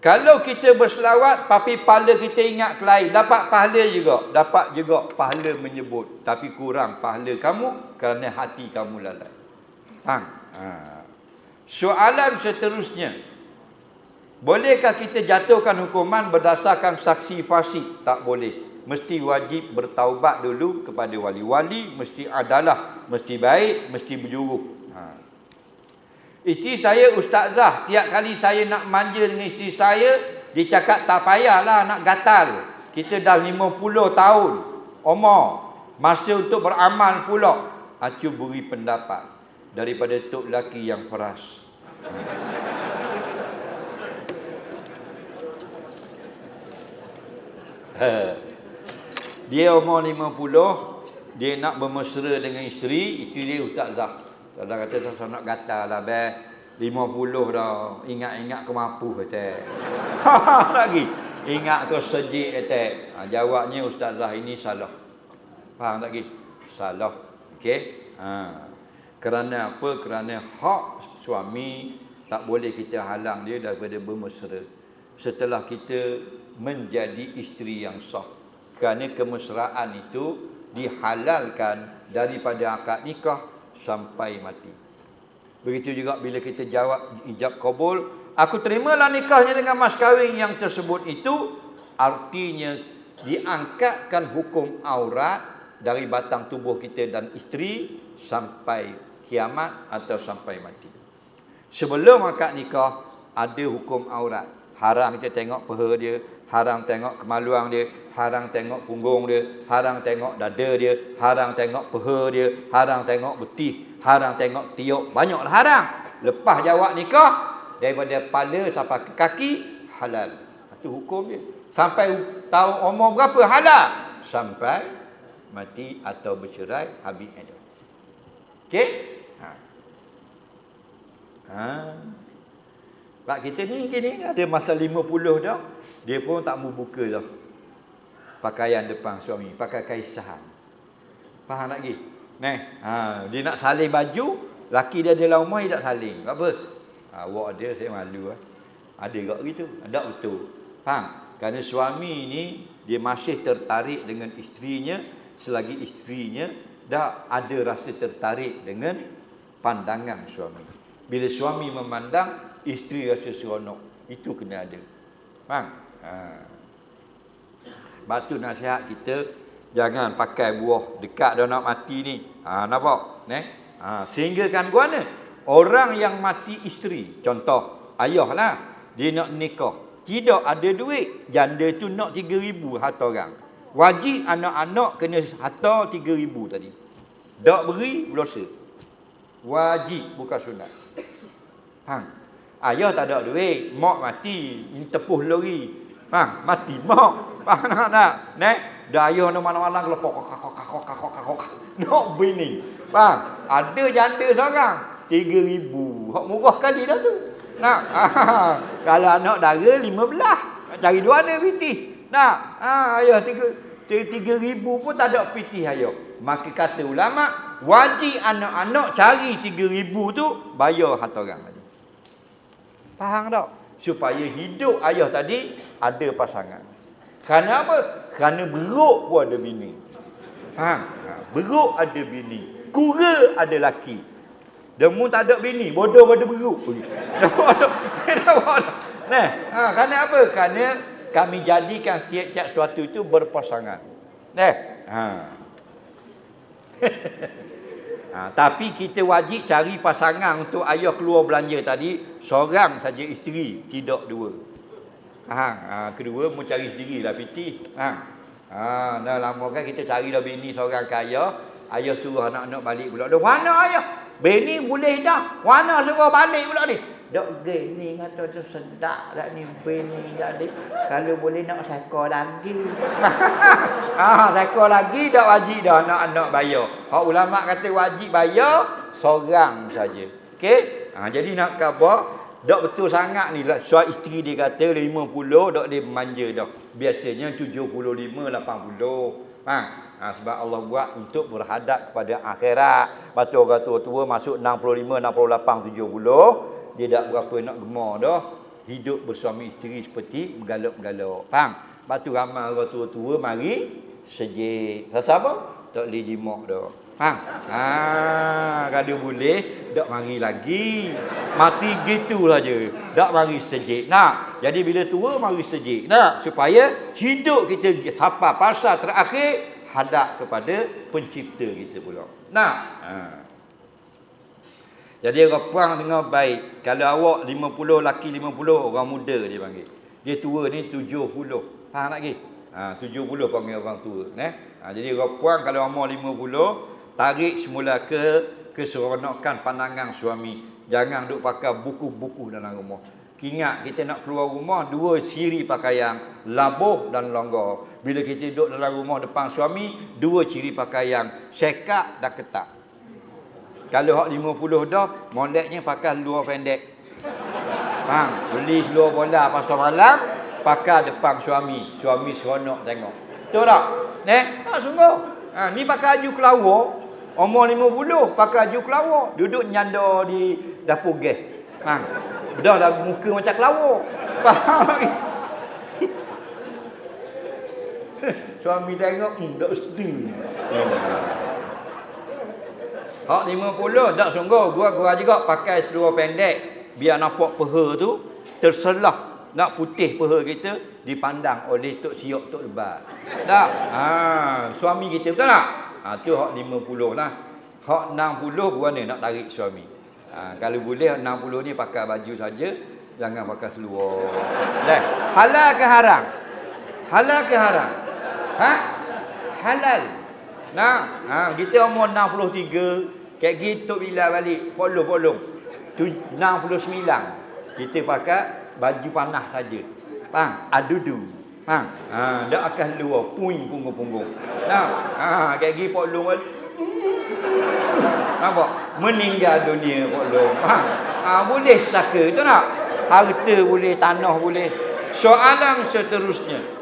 Kalau kita berselawat, tapi pahala kita ingat ke lain, dapat pahala juga. Dapat juga pahala menyebut. Tapi kurang pahala kamu kerana hati kamu lalai. Faham? Ha. Soalan seterusnya. Bolehkah kita jatuhkan hukuman berdasarkan saksi fasik? Tak boleh. Mesti wajib bertaubat dulu kepada wali-wali. Mesti adalah, mesti baik, mesti berjuru. Isteri saya ustazah, tiap kali saya nak manja dengan isteri saya, dia cakap tak payahlah nak gatal. Kita dah 50 tahun umur, masa untuk beramal pula. Acu beri pendapat daripada tok laki yang peras. dia umur 50, dia nak bermesra dengan isteri, isteri dia ustazah. Kalau kata saya nak gatal lah be. 50 dah. Ingat-ingat ke mampu kata. Lagi. Ingat ke sejik kata. Ha, jawabnya ustazah ini salah. Faham lagi? Salah. Okey. Ha. Kerana apa? Kerana hak suami tak boleh kita halang dia daripada bermesra. Setelah kita menjadi isteri yang sah. Kerana kemesraan itu dihalalkan daripada akad nikah sampai mati. Begitu juga bila kita jawab ijab kabul, aku terimalah nikahnya dengan mas kahwin yang tersebut itu artinya diangkatkan hukum aurat dari batang tubuh kita dan isteri sampai kiamat atau sampai mati. Sebelum akad nikah ada hukum aurat. Haram kita tengok peha dia, haram tengok kemaluan dia, haram tengok punggung dia, haram tengok dada dia, haram tengok peha dia, haram tengok betih, haram tengok tiuk, banyaklah haram. Lepas jawab nikah, daripada kepala sampai ke kaki, halal. Itu hukum dia. Sampai tahun umur berapa, halal. Sampai mati atau bercerai, habis ada. Okey? Ha. Ha. Pak kita ni gini, ada masa 50 dah, dia pun tak mau buka dah. Pakaian depan suami, pakai kaisahan. Faham lagi? Neh, ha, dia nak salin baju, laki dia dalam rumah dia tak salin. Apa? Ha, awak ada saya malu ah. Ada gak gitu? Ada betul. Faham? Kerana suami ni dia masih tertarik dengan isterinya selagi isterinya dah ada rasa tertarik dengan pandangan suami. Bila suami memandang, isteri rasa seronok. Itu kena ada. Faham? Ha. Batu nasihat kita Jangan pakai buah dekat dah nak mati ni. Ha, nampak? Ne? Ha, sehingga kan gua ni. Orang yang mati isteri. Contoh. Ayah lah. Dia nak nikah. Tidak ada duit. Janda tu nak tiga ribu harta orang. Wajib anak-anak kena harta tiga ribu tadi. Tak beri, berdosa. Wajib, bukan sunat. Hang. Ayah tak ada duit. Mak mati. Tepuh lori. Hang. Mati mak. Faham tak? tak? Ne? Daya ni mana-mana kelepok kakak kakak kakak kakak Nak bini. Faham? Ada janda seorang. Tiga ribu. Hak murah kali dah tu. Nak? Kalau anak dara lima belah. Cari dua ni piti. Nak? Ha, ayah tiga, tiga ribu pun tak ada piti ayah. Maka kata ulama, wajib anak-anak cari tiga ribu tu, bayar harta orang. Faham tak? Supaya hidup ayah tadi ada pasangan. Kerana apa? Kerana beruk pun ada bini. Faham? Ha, beruk ada bini. Kura ada laki. Demu tak ada bini, bodoh pada beruk. nah, ha, kerana apa? Kerana kami jadikan tiap-tiap sesuatu itu berpasangan. Nah, ha. ha, tapi kita wajib cari pasangan untuk ayah keluar belanja tadi seorang saja isteri, tidak dua. Ha, ha kedua mu cari sendirilah piti. Ha. Ha, dah lama kan kita cari dah bini seorang kaya, ayah suruh anak-anak balik pula. Dah mana ayah? Bini boleh dah. Mana suruh balik pula ni? Dok gini kata tu sedap tak ni bini jadi. Kalau boleh nak seko lagi. ha, seko lagi dak wajib dah anak-anak bayar. Hak ulama kata wajib bayar seorang saja. Okey? Ha, jadi nak apa? Dok betul sangat ni lah. Suami isteri dia kata 50, dok dia manja dah. Biasanya 75, 80. Ha. ha. sebab Allah buat untuk berhadap kepada akhirat. Batu orang tua-tua masuk 65, 68, 70. Dia tak berapa nak gemar dah. hidup bersuami isteri seperti bergalak-galak. Faham? Lepas tu ramai orang tua-tua mari sejik. Rasa apa? Tak boleh jimak dah. Faham? Ha, kalau boleh, tak mari lagi. Mati gitu saja. Tak mari sejik. Nak. Jadi bila tua, mari sejik. Nak. Supaya hidup kita sampai pasal terakhir, hadap kepada pencipta kita pula. Nak. Ha. Jadi orang perang dengan baik. Kalau awak 50, laki 50, orang muda dia panggil. Dia tua ni 70. Faham tak lagi? Ha, 70 panggil orang tua. Eh? Ha, jadi orang perang kalau umur 50, tarik semula ke keseronokan pandangan suami. Jangan duk pakai buku-buku dalam rumah. Ingat kita nak keluar rumah dua ciri pakaian, labuh dan longgar. Bila kita duduk dalam rumah depan suami, dua ciri pakaian, sekak dan ketat. Kalau hak 50 dah, moleknya pakai luar pendek. Faham? Beli luar bola pasal malam, pakai depan suami. Suami seronok tengok. Betul tak? Nek, tak sungguh. Ha, ni pakai baju kelawar, Umur 50 pakai baju kelawar, duduk nyanda di dapur gas. Faham? Dah dah muka macam kelawar. Faham? Suami tengok, hmm, tak mesti. Hak 50 tak sungguh, gua-gua juga pakai seluar pendek biar nampak peha tu terselah. Nak putih peha kita dipandang oleh tok siok tok lebat. Tak? Ha, suami kita betul tak? Ha, tu hak 50 lah. Hak 60 berapa nak tarik suami. Ha, kalau boleh 60 ni pakai baju saja, jangan pakai seluar. Dah. Halal ke haram? Halal ke haram? Ha? Halal. Nah, ha, kita umur 63, kayak gitu bila balik, polong-polong. 69. Kita pakai baju panas saja. Faham? Adudu. Faham? Ha, dak akan luar puing punggung-punggung. Nah, ha, kayak gitu polong balik. Nampak? Meninggal dunia polong. Faham? Ha, boleh saka tu nak? Harta boleh, tanah boleh. Soalan seterusnya.